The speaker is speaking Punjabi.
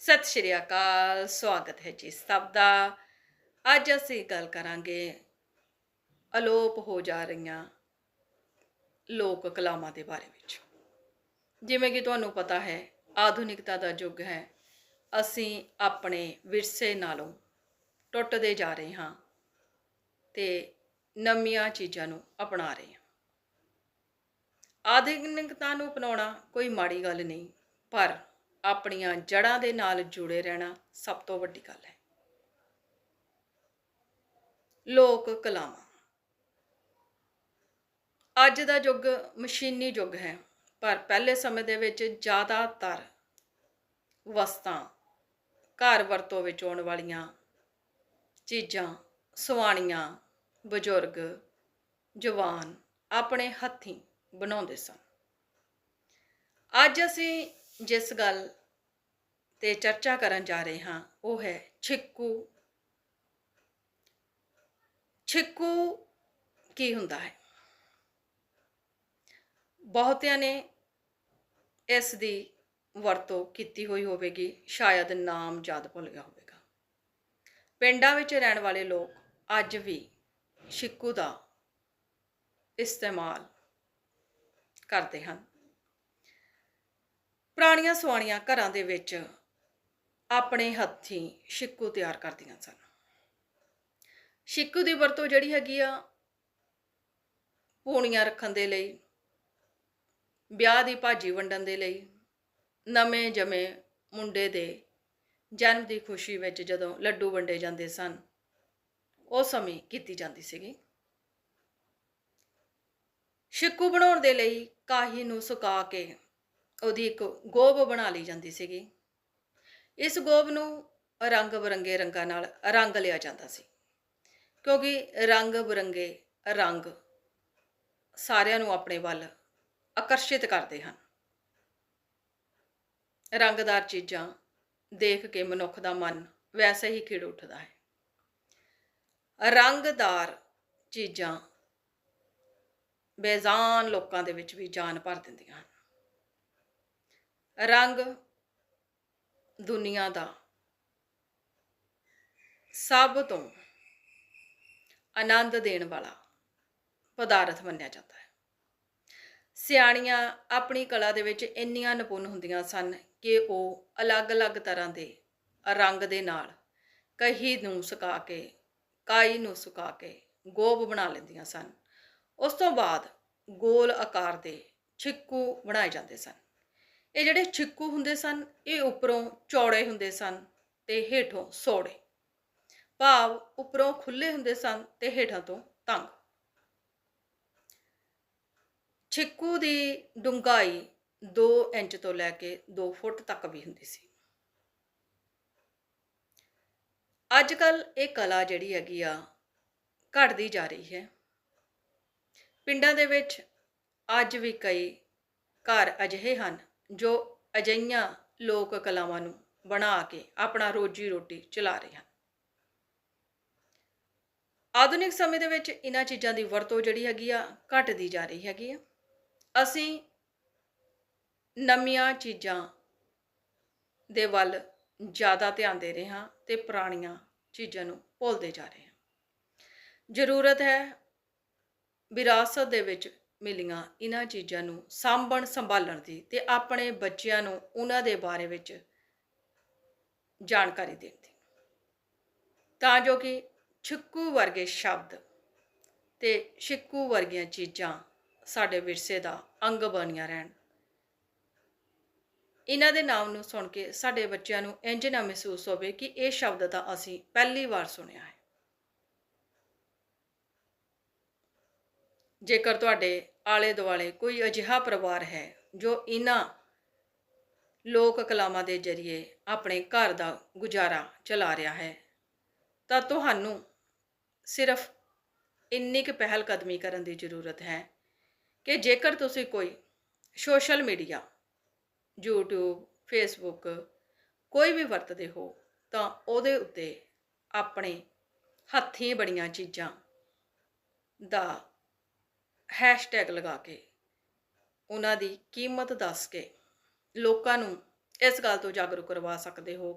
ਸਤਿ ਸ਼੍ਰੀ ਅਕਾਲ, ਸਵਾਗਤ ਹੈ ਜੀ ਸਭ ਦਾ। ਅੱਜ ਅਸੀਂ ਗੱਲ ਕਰਾਂਗੇ ਅਲੋਪ ਹੋ ਜਾ ਰਹੀਆਂ ਲੋਕ ਕਲਾਮਾਂ ਦੇ ਬਾਰੇ ਵਿੱਚ। ਜਿਵੇਂ ਕਿ ਤੁਹਾਨੂੰ ਪਤਾ ਹੈ, ਆਧੁਨਿਕਤਾ ਦਾ ਯੁੱਗ ਹੈ। ਅਸੀਂ ਆਪਣੇ ਵਿਰਸੇ ਨਾਲੋਂ ਟੁੱਟਦੇ ਜਾ ਰਹੇ ਹਾਂ ਤੇ ਨਵੀਆਂ ਚੀਜ਼ਾਂ ਨੂੰ ਅਪਣਾ ਰਹੇ ਹਾਂ। ਆਧੁਨਿਕਤਾ ਨੂੰ ਅਪਣਾਉਣਾ ਕੋਈ ਮਾੜੀ ਗੱਲ ਨਹੀਂ, ਪਰ ਆਪਣੀਆਂ ਜੜ੍ਹਾਂ ਦੇ ਨਾਲ ਜੁੜੇ ਰਹਿਣਾ ਸਭ ਤੋਂ ਵੱਡੀ ਗੱਲ ਹੈ। ਲੋਕ ਕਲਾਵਾਂ। ਅੱਜ ਦਾ ਯੁੱਗ ਮਸ਼ੀਨੀ ਯੁੱਗ ਹੈ, ਪਰ ਪਹਿਲੇ ਸਮੇਂ ਦੇ ਵਿੱਚ ਜ਼ਿਆਦਾਤਰ ਵਸਤਾਂ, ਘਰ ਵਰਤੋਂ ਵਿੱਚ ਆਉਣ ਵਾਲੀਆਂ ਚੀਜ਼ਾਂ, ਸਵਾਣੀਆਂ, ਬਜ਼ੁਰਗ, ਜਵਾਨ ਆਪਣੇ ਹੱਥੀਂ ਬਣਾਉਂਦੇ ਸਨ। ਅੱਜ ਅਸੀਂ ਜਿਸ ਗੱਲ ਤੇ ਚਰਚਾ ਕਰਨ ਜਾ ਰਹੇ ਹਾਂ, ਉਹ ਹੈ ਛਿੱਕੂ। ਛਿੱਕੂ ਕੀ ਹੁੰਦਾ ਹੈ? ਬਹੁਤਿਆਂ ਨੇ ਇਸ ਦੀ ਵਰਤੋਂ ਕੀਤੀ ਹੋਈ ਹੋਵੇਗੀ, ਸ਼ਾਇਦ ਨਾਮ ਯਾਦ ਭੁੱਲ ਗਿਆ ਹੋਵੇਗਾ। ਪਿੰਡਾਂ ਵਿੱਚ ਰਹਿਣ ਵਾਲੇ ਲੋਕ ਅੱਜ ਵੀ ਛਿੱਕੂ ਦਾ ਇਸਤੇਮਾਲ ਕਰਦੇ ਹਨ। ਪੁਰਾਣੀਆਂ ਸੁਆਣੀਆਂ ਘਰਾਂ ਦੇ ਵਿੱਚ ਆਪਣੇ ਹੱਥੀਂ ਛਿੱਕੂ ਤਿਆਰ ਕਰਦੀਆਂ ਸਨ। ਛਿੱਕੂ ਦੀ ਵਰਤੋਂ ਜਿਹੜੀ ਹੈਗੀ ਆ, ਪੂਣੀਆਂ ਰੱਖਣ ਦੇ ਲਈ, ਵਿਆਹ ਦੀ ਭਾਜੀ ਵੰਡਣ ਦੇ ਲਈ, ਨਵੇਂ ਜਮੇ ਮੁੰਡੇ ਦੇ ਜਨਮ ਦੀ ਖੁਸ਼ੀ ਵਿੱਚ ਜਦੋਂ ਲੱਡੂ ਵੰਡੇ ਜਾਂਦੇ ਸਨ ਉਸ ਸਮੇਂ ਕੀਤੀ ਜਾਂਦੀ ਸੀਗੀ। ਛਿੱਕੂ ਬਣਾਉਣ ਦੇ ਲਈ ਕਾਹੀ ਨੂੰ ਸੁਕਾ ਕੇ ਉਹਦੀ ਇੱਕ ਗੋਬ ਬਣਾ ਲਈ ਜਾਂਦੀ ਸੀਗੀ। ਇਸ ਗੋਬ ਨੂੰ ਰੰਗ ਬਰੰਗੇ ਰੰਗਾਂ ਨਾਲ ਰੰਗ ਲਿਆ ਜਾਂਦਾ ਸੀ। ਕਿਉਂਕਿ ਰੰਗ ਬਰੰਗੇ ਰੰਗ ਸਾਰਿਆਂ ਨੂੰ ਆਪਣੇ ਵੱਲ ਆਕਰਸ਼ਿਤ ਕਰਦੇ ਹਨ। ਰੰਗਦਾਰ ਚੀਜ਼ਾਂ ਦੇਖ ਕੇ ਮਨੁੱਖ ਦਾ ਮਨ ਵੈਸੇ ਹੀ ਖਿੜ ਉੱਠਦਾ ਹੈ। ਰੰਗਦਾਰ ਚੀਜ਼ਾਂ ਬੇਜ਼ਾਨ ਲੋਕਾਂ ਦੇ ਵਿੱਚ ਵੀ ਜਾਨ ਭਰ ਦਿੰਦੀਆਂ ਹਨ। ਰੰਗ ਦੁਨੀਆ ਦਾ। ਸਭ ਤੋਂ ਆਨੰਦ ਦੇਣ ਵਾਲਾ ਪਦਾਰਥ ਮੰਨਿਆ ਜਾਂਦਾ ਹੈ। ਸਿਆਣੀਆਂ ਆਪਣੀ ਕਲਾ ਦੇ ਵਿੱਚ ਇੰਨੀਆਂ ਨਿਪੁੰਨ ਹੁੰਦੀਆਂ ਸਨ ਕਿ ਉਹ ਅਲੱਗ-ਅਲੱਗ ਤਰ੍ਹਾਂ ਦੇ ਰੰਗ ਦੇ ਨਾਲ ਕਹੀ ਨੂੰ ਸੁਕਾ ਕੇ, ਕਾਈ ਨੂੰ ਸੁਕਾ ਕੇ ਗੋਬ ਬਣਾ ਲੈਂਦੀਆਂ ਸਨ। ਉਸ ਤੋਂ ਬਾਅਦ ਗੋਲ ਆਕਾਰ ਦੇ ਛਿੱਕੂ ਬਣਾਏ ਜਾਂਦੇ ਸਨ। ਇਹ ਜਿਹੜੇ ਛਿੱਕੂ ਹੁੰਦੇ ਸਨ, ਇਹ ਉੱਪਰੋਂ ਚੌੜੇ ਹੁੰਦੇ ਸਨ ਤੇ ਹੇਠੋਂ ਸੌੜੇ। ਭਾਵ ਉੱਪਰੋਂ ਖੁੱਲੇ ਹੁੰਦੇ ਸਨ ਤੇ ਹੇਠਾਂ ਤੋਂ ਤੰਗ। ਛਿੱਕੂ ਦੀ ਡੂੰਘਾਈ 2 ਇੰਚ ਤੋਂ ਲੈ ਕੇ 2 ਫੁੱਟ ਤੱਕ ਵੀ ਹੁੰਦੀ ਸੀ। ਅੱਜ ਕੱਲ ਇਹ ਕਲਾ ਜਿਹੜੀ ਹੈਗੀ ਆ, ਘਟਦੀ ਜਾ ਰਹੀ ਹੈ। ਪਿੰਡਾਂ ਦੇ ਵਿੱਚ ਅੱਜ ਵੀ ਕਈ ਘਰ ਅਜਿਹੇ ਹਨ ਜੋ ਅਜਈਆਂ ਲੋਕ ਕਲਾਵਾਂ ਨੂੰ ਬਣਾ ਕੇ ਆਪਣਾ ਰੋਜੀ ਰੋਟੀ ਚਲਾ ਰਹੇ ਹਨ। ਆਧੁਨਿਕ ਸਮੇਂ ਦੇ ਵਿੱਚ ਇਹਨਾਂ ਚੀਜ਼ਾਂ ਦੀ ਵਰਤੋਂ ਜਿਹੜੀ ਹੈਗੀ ਆ, ਘਟਦੀ ਜਾ ਰਹੀ ਹੈਗੀ ਆ। ਅਸੀਂ ਨਵੀਆਂ ਚੀਜ਼ਾਂ ਦੇ ਵੱਲ ਜ਼ਿਆਦਾ ਧਿਆਨ ਦੇ ਰਹੇ ਹਾਂ ਤੇ ਪੁਰਾਣੀਆਂ ਚੀਜ਼ਾਂ ਨੂੰ ਭੁੱਲਦੇ ਜਾ ਰਹੇ ਹਾਂ। ਜ਼ਰੂਰਤ ਹੈ ਵਿਰਾਸਤ ਦੇ ਵਿੱਚ ਮਿਲੀਆਂ ਇਹਨਾਂ ਚੀਜ਼ਾਂ ਨੂੰ ਸਾਂਭਣ, ਸੰਭਾਲਣ ਦੀ ਤੇ ਆਪਣੇ ਬੱਚਿਆਂ ਨੂੰ ਉਹਨਾਂ ਦੇ ਬਾਰੇ ਵਿੱਚ ਜਾਣਕਾਰੀ ਦੇਣ ਦੀ। ਤਾਂ ਜੋ ਕਿ ਛਿੱਕੂ ਵਰਗੇ ਸ਼ਬਦ ਤੇ ਛਿੱਕੂ ਵਰਗੀਆਂ ਚੀਜ਼ਾਂ ਸਾਡੇ ਵਿਰਸੇ ਦਾ ਅੰਗ ਬਣੀਆਂ ਰਹਿਣ। ਇਹਨਾਂ ਦੇ ਨਾਮ ਨੂੰ ਸੁਣ ਕੇ ਸਾਡੇ ਬੱਚਿਆਂ ਨੂੰ ਇੰਜ ਨਾ ਮਹਿਸੂਸ ਹੋਵੇ ਕਿ ਇਹ ਸ਼ਬਦ ਤਾਂ ਅਸੀਂ ਪਹਿਲੀ ਵਾਰ ਸੁਣਿਆ ਹੈ। ਜੇਕਰ ਤੁਹਾਡੇ ਆਲੇ ਦੁਆਲੇ ਕੋਈ ਅਜਿਹਾ ਪਰਿਵਾਰ ਹੈ ਜੋ ਇਹਨਾਂ ਲੋਕ ਕਲਾਮਾਂ ਦੇ ਜ਼ਰੀਏ ਆਪਣੇ ਘਰ ਦਾ ਗੁਜ਼ਾਰਾ ਚਲਾ ਰਿਹਾ ਹੈ, ਤਾਂ ਤੁਹਾਨੂੰ ਸਿਰਫ ਇੰਨੀ ਕੁ ਪਹਿਲ ਕਦਮੀ ਕਰਨ ਦੀ ਜ਼ਰੂਰਤ ਹੈ ਕਿ ਜੇਕਰ ਤੁਸੀਂ ਕੋਈ ਸੋਸ਼ਲ ਮੀਡੀਆ, YouTube, Facebook ਕੋਈ ਵੀ ਵਰਤਦੇ ਹੋ, ਤਾਂ ਉਹਦੇ ਉੱਤੇ ਆਪਣੇ ਹੱਥੀਂ ਬਣੀਆਂ ਚੀਜ਼ਾਂ ਦਾ ਹੈਸ਼ਟੈਗ ਲਗਾ ਕੇ ਉਹਨਾਂ ਦੀ ਕੀਮਤ ਦੱਸ ਕੇ ਲੋਕਾਂ ਨੂੰ ਇਸ ਗੱਲ ਤੋਂ ਜਾਗਰੂਕ ਕਰਵਾ ਸਕਦੇ ਹੋ।